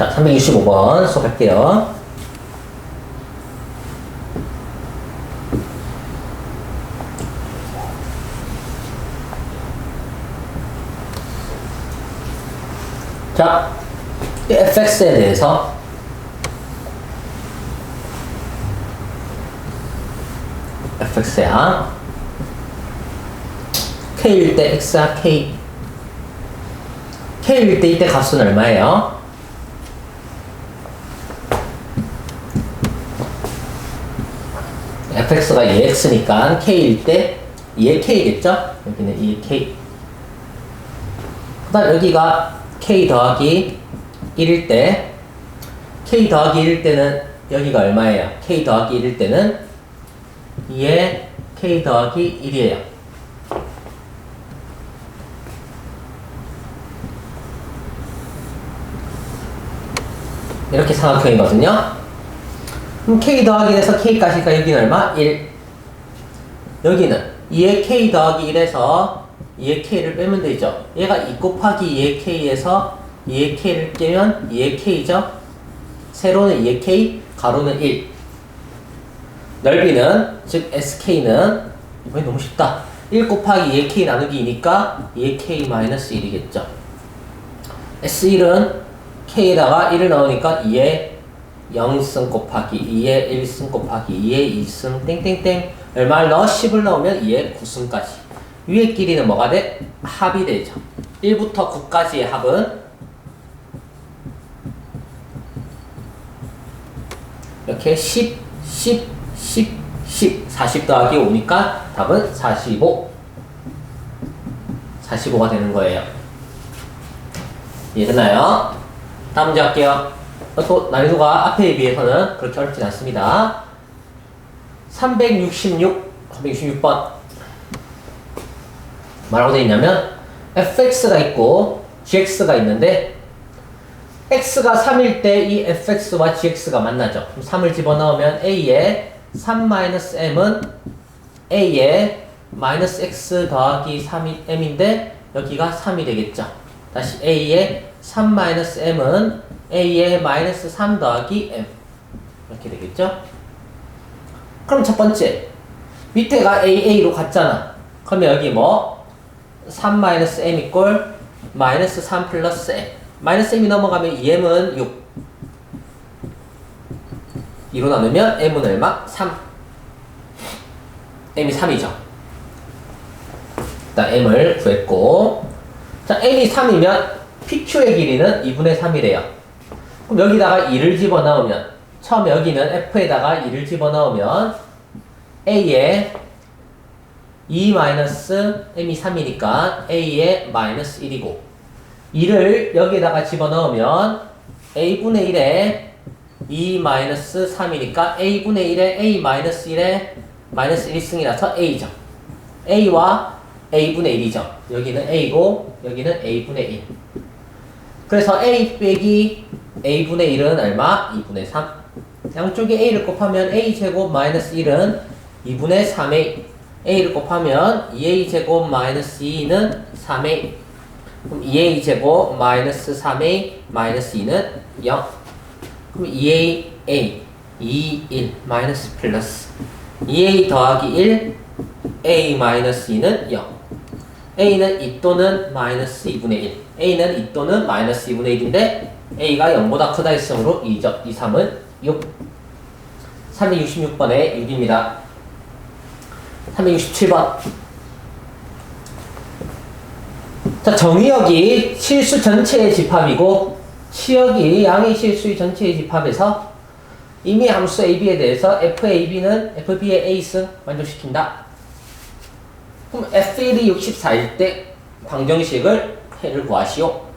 자, 365번 수업할게요. 자, 이 fx에 대해서 fx야. k일 때 x야 k. k일 때 이때 값은 얼마예요? Fx가 2x니까 k일 때 2의 k겠죠? 여기는 2의 k. 그 다음 여기가 k 더하기 1일 때 k 더하기 1일 때는 여기가 얼마예요? k 더하기 1일 때는 2의 k 더하기 1이에요. 이렇게 삼각형이거든요. 그럼 k 더하기 1에서 k까지가 여기는 얼마? 1. 여기는 2의 k 더하기 1에서 2의 k를 빼면 되죠. 얘가 2 곱하기 2의 k에서 2의 k를 빼면 2의 k죠. 세로는 2의 k, 가로는 1. 넓이는 즉 sk는 이번에 너무 쉽다. 1 곱하기 2의 k 나누기니까 2의 k 마이너스 1이겠죠. s1은 k에다가 1을 넣으니까 2의 0승 곱하기 2의 1승 곱하기 2의 2승 땡땡땡 얼마를 넣어? 10을 넣으면 2의 9승까지 위의 길이는 뭐가 돼? 합이 되죠 1부터 9까지의 합은 이렇게 10, 10, 10, 10 40 더하기 5니까 답은 45 45가 되는 거예요 이해되나요? 다음 문제 할게요. 또 난이도가 앞에 비해서는 그렇게 어렵진 않습니다. 366, 366번. 뭐라고 되어 있냐면 fx가 있고 gx가 있는데 x가 3일 때 이 fx와 gx가 만나죠. 그럼 3을 집어넣으면 a에 3-m은 a에 마이너스 x 더하기 3m인데 여기가 3이 되겠죠. 다시 a에 3-m은 a의 마이너스 3 더하기 m. 이렇게 되겠죠? 그럼 첫 번째 밑에가 aa로 갔잖아. 그러면 여기 뭐? 3-m 이꼴 마이너스 3 플러스 m. 마이너스 m이 넘어가면 2m은 6 2로 나누면 m은 얼마? 3 m이 3이죠. 일단 m을 구했고. 자 m이 3이면 PQ의 길이는 2분의 3이래요. 그럼 여기다가 2를 집어넣으면 처음 여기는 F에다가 2를 집어넣으면 A에 2-M이 3이니까 A에 마이너스 1이고 2를 여기에다가 집어넣으면 A분의 1에 2-3이니까 A분의 1에 A-1에 마이너스 1승이라서 A죠. A와 A분의 1이죠. 여기는 A고 여기는 A분의 1. 그래서 a 빼기 a분의 1은 얼마? 2분의 3. 양쪽에 a를 곱하면 a제곱 마이너스 1은 2분의 3a. a를 곱하면 2a제곱 마이너스 2는 3a. 그럼 2a제곱 마이너스 3a 마이너스 2는 0. 그럼 2a, a, 2, 1 마이너스 플러스 2a 더하기 1 a 마이너스 2는 0. a는 2 또는 마이너스 2분의 1. a는 2 또는 마이너스 2분의 1인데 a가 0보다 크다 했으므로 2죠. 2, 3은 6. 366번에 6입니다. 367번. 자, 정의역이 실수 전체의 집합이고 치역이 양의 실수의 전체의 집합에서 이미 함수 AB에 대해서 FAB는 FB의 A승 만족시킨다. 그럼 F1이 64일 때 방정식을 해를 구하시오.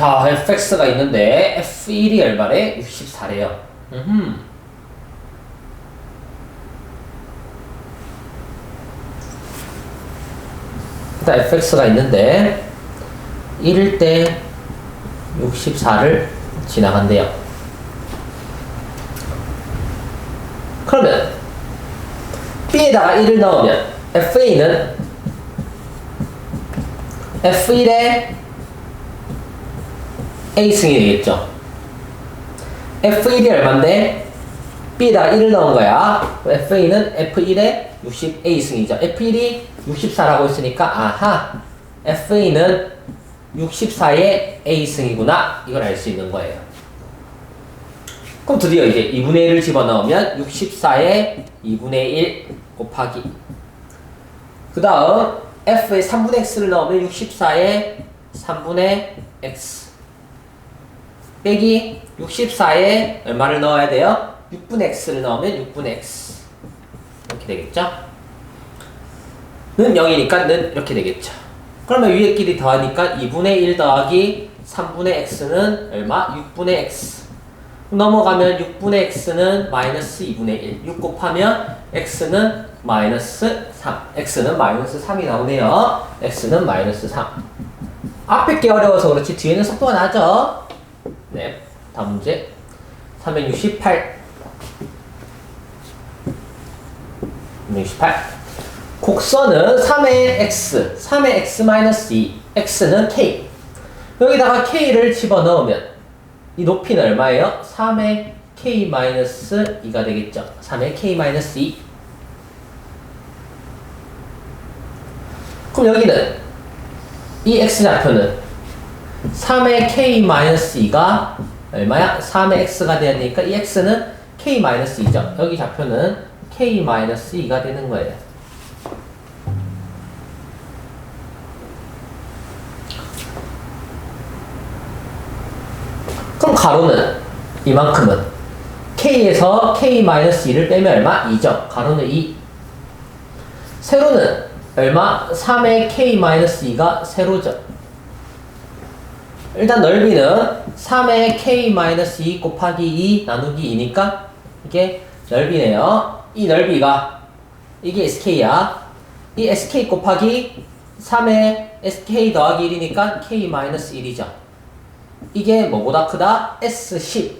자, fx가 있는데 f1이 얼마래? 64래요. 음. 일단 fx가 있는데 1일 때 64를 지나간대요. 그러면 b에다가 1을 넣으면 fa는 F1에 A승이 되겠죠. F1이 얼만데? B에다가 1을 넣은 거야. F1은 F1에 60A승이죠. F1이 64라고 했으니까, 아하, F1은 64의 A승이구나. 이걸 알 수 있는 거예요. 그럼 드디어 이제 2분의 1을 집어넣으면 64의 2분의 1 곱하기. 그 다음, F에 3분의 X를 넣으면 64의 3분의 X. 빼기 64에 얼마를 넣어야 돼요? 6분의 x를 넣으면 6분의 x 이렇게 되겠죠? 는 0이니까 는 이렇게 되겠죠. 그러면 위에 끼리 더하니까 2분의 1 더하기 3분의 x는 얼마? 6분의 x 넘어가면 6분의 x는 마이너스 2분의 1 6 곱하면 x는 마이너스 3 x는 마이너스 3이 나오네요. x는 마이너스 3 앞에 게 어려워서 그렇지 뒤에는 속도가 나죠? 네, 다음 문제. 368 368 곡선은 3의 x 3의 x 마이너스 2 x는 k. 여기다가 k를 집어넣으면 이 높이는 얼마예요? 3의 k 마이너스 2가 되겠죠? 3의 k 마이너스 2 그럼 여기는 이 x좌표는 3의 k-2가 얼마야? 3의 x가 돼야 되니까 이 x는 k-2죠. 여기 좌표는 k-2가 되는 거예요. 그럼 가로는 이만큼은 k에서 k-2를 빼면 얼마? 2죠. 가로는 2. 세로는 얼마? 3의 k-2가 세로죠. 일단 넓이는 3의 k-2 곱하기 2 나누기 2니까 이게 넓이네요. 이 넓이가 이게 sk야. 이 sk 곱하기 3의 sk 더하기 1이니까 k-1이죠. 이게 뭐보다 크다? s10.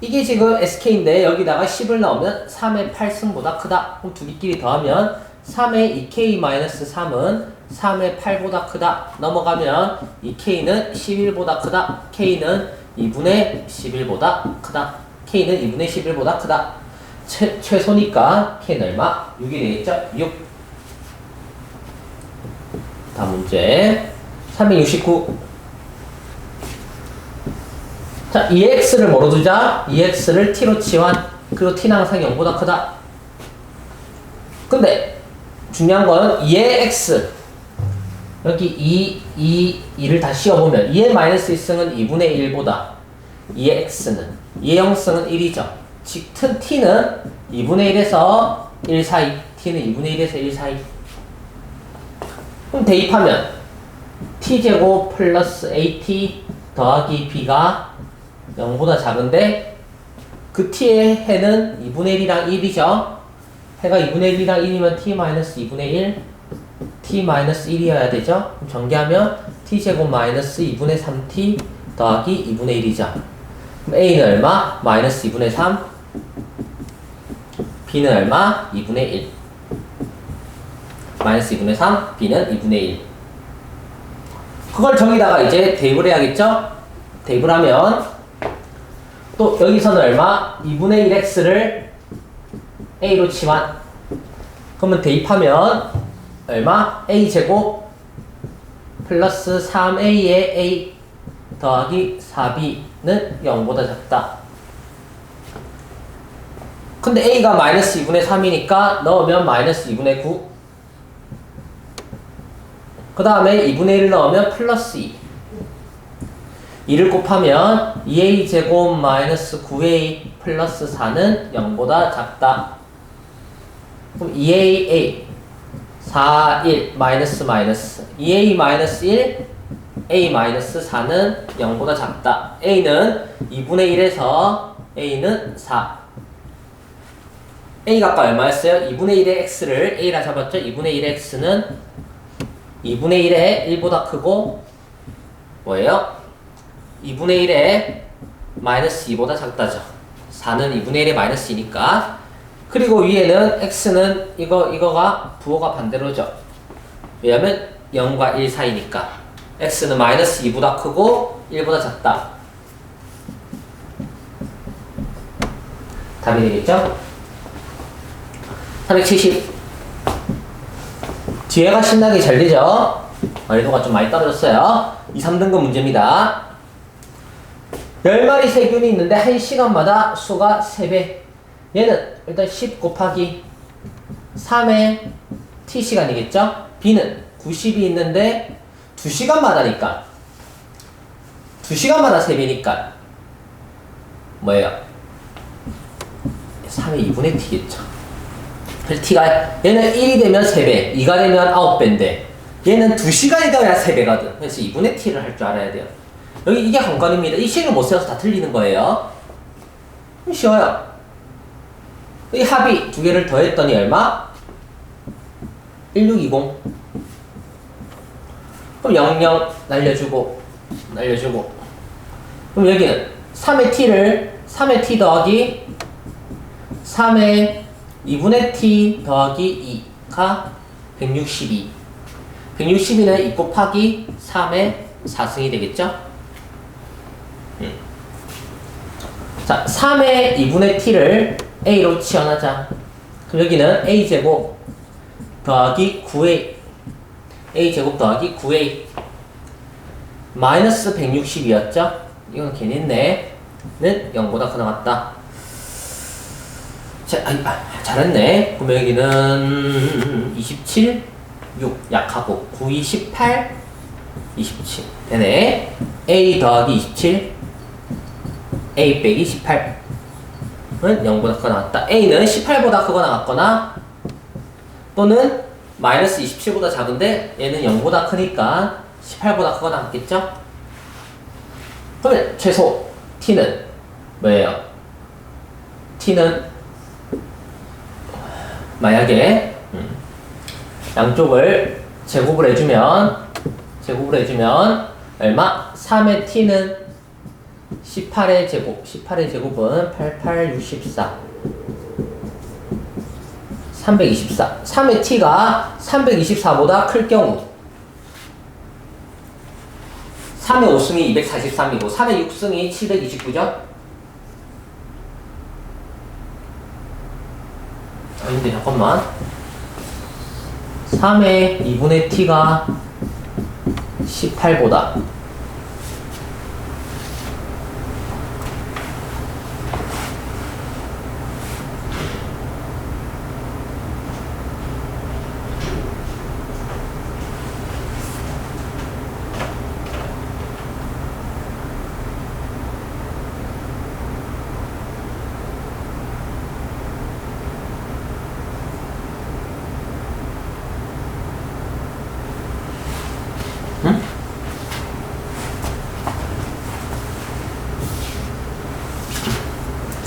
이게 지금 sk인데 여기다가 10을 넣으면 3의 8승보다 크다. 그럼 두 개끼리 더하면 3의 2k-3은 3의 8보다 크다. 넘어가면 2k는 11보다 크다. k는 2분의 11보다 크다. k는 2분의 11보다 크다. 최, 최소니까 k는 얼마? 6이 되겠죠? 6. 다음 문제 369 자, 2x를 뭐로 두자? 2x를 t로 치환 그리고 t는 항상 0보다 크다. 근데 중요한 건 2의 x 여기 2, 2, 2를 다 씌워보면 2의 마이너스 1승은 2분의 1보다 2의 x는 2의 0승은 1이죠. 즉 t는 2분의 1에서 1 사이 t는 2분의 1에서 1 사이 그럼 대입하면 t제곱 플러스 at 더하기 b가 0보다 작은데 그 t의 해는 2분의 1이랑 1이죠. 해가 2분의 1이랑 1이면 t-2분의 1 t-1이어야 되죠? 그럼 전개하면 t제곱 마이너스 2분의 3t 더하기 2분의 1이죠. 그럼 a는 얼마? 마이너스 2분의 3 b는 얼마? 2분의 1 마이너스 2분의 3 b는 2분의 1 그걸 저기다가 이제 대입을 해야겠죠? 대입을 하면 또 여기서는 얼마? 2분의 1x를 a로 치환 그러면 대입하면 얼마? a 제곱 플러스 3a의 a 더하기 4b는 0보다 작다 근데 a가 마이너스 2분의 3이니까 넣으면 마이너스 2분의 9. 그 다음에 2분의 1을 넣으면 플러스 2. 2를 곱하면 2a 제곱 마이너스 9a 플러스 4는 0보다 작다. 그럼 2aa 4, 1 마이너스 마이너스 2a 마이너스 1 a 마이너스 4는 0보다 작다. a는 2분의 1에서 a는 4. a가 아까 얼마였어요? 2분의 1의 x를 a라 잡았죠? 2분의 1의 x는 2분의 1의 1보다 크고 뭐예요? 2분의 1의 마이너스 2보다 작다죠. 4는 2분의 1의 마이너스 2니까 그리고 위에는 x는 이거 이거가 부호가 반대로죠. 왜냐면 0과 1 사이니까 x는 마이너스 2보다 크고 1보다 작다. 답이 되겠죠? 470. 뒤에가 신나게 잘 되죠? 난이도가 좀 많이 떨어졌어요. 2, 3등급 문제입니다. 10마리 세균이 있는데 1시간마다 수가 3배. 얘는 일단 10 곱하기 3의 t시간이겠죠? b는 90이 있는데 2시간마다니까 2시간마다 3배니까 뭐예요? 3의 2분의 t겠죠. 그래서 t가 얘는 1이 되면 3배, 2가 되면 9배인데 얘는 2시간이 되어야 3배거든. 그래서 2분의 t를 할 줄 알아야 돼요. 여기 이게 관건입니다. 이 식을 못 세워서 다 틀리는 거예요. 음, 쉬워요. 이 합이 두 개를 더했더니 얼마? 1620. 그럼 00 날려주고, 날려주고. 그럼 여기는 3의 t를 3의 t 더하기 3의 2분의 t 더하기 2가 162. 162는 2 곱하기 3의 4승이 되겠죠? 음. 자, 3의 2분의 t를 a로 치환하자. 그럼 여기는 a제곱 더하기 9a a제곱 더하기 9a 마이너스 160이었죠? 이건 괜했네. 는 0보다 크다 같다. 자, 아, 잘했네. 그럼 여기는 27, 6 약하고 9, 2, 18, 27 되네. a 더하기 27, a 빼기 18 은 0보다 크거나 같다. a는 18보다 크거나 같거나 또는 마이너스 27보다 작은데 얘는 0보다 크니까 18보다 크거나 같겠죠? 그러면 최소 t는 뭐예요? t는 만약에 음, 양쪽을 제곱을 해주면 제곱을 해주면 얼마? 3의 t는 18의 제곱 18의 제곱은 88, 64 324 3의 t가 324보다 클 경우. 3의 5승이 243이고 3의 6승이 729죠? 아닌데 잠깐만. 3의 2분의 t가 18보다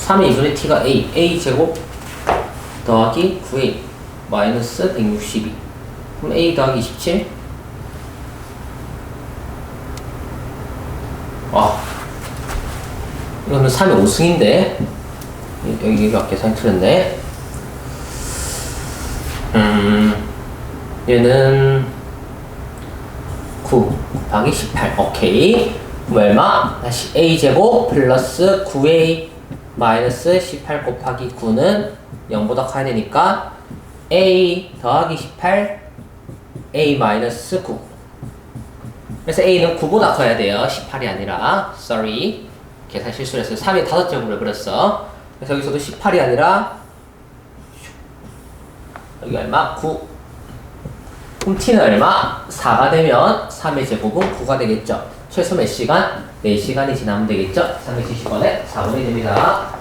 3의 2분의 t가 a, a 제곱 더하기 9a 마이너스 162 그럼 a 더하기 27 와. 이거는 3의 5승인데. 여기가 계산 틀렸네. 음 얘는 9 더하기 18 오케이. 얼마? 다시 a제곱 플러스 9a 마이너스 18 곱하기 9는 0보다 커야 되니까 a 더하기 18 a 마이너스 9 그래서 a는 9보다 커야 돼요 18이 아니라 sorry 계산 실수를 했어요 3의 5제곱을 그렸어 그래서 여기서도 18이 아니라 여기 얼마? 9 그럼 t는 얼마? 4가 되면 3의 제곱은 9가 되겠죠. 최소 몇 시간? 4시간이 지나면 되겠죠. 370원에 4분이 됩니다.